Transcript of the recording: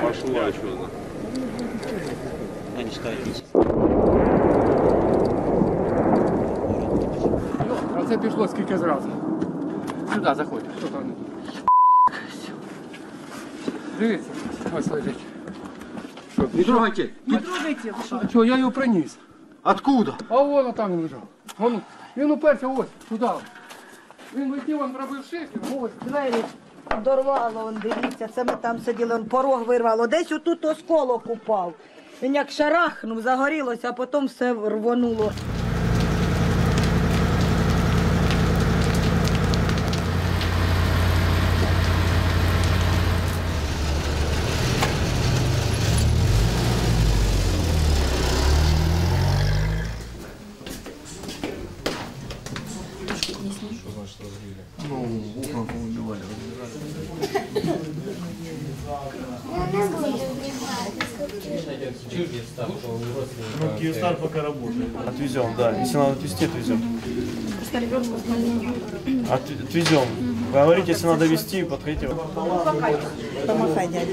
Пошла что-то. Они читают. А це пішло скільки зразу. Сюди заходь. Що там? Дивіться, ось лежить. Що, Не трогайте. А чого, я його приніс. Откуда? А воно там лежав. Вон, він уперся ось, туди. Він летів, він робив шифер, ось. Двері дорвало, он, дивіться, це ми там сиділи, он порог вирвало. Десь отут осколок упав. Він як шарахнув, загорілося, а потім все рвонуло. Ну, Киевстар пока работает. Отвезем, да. Если надо отвезти, отвезем. От- Отвезем. Говорите, если надо везти, подходите. Помахай, дядя.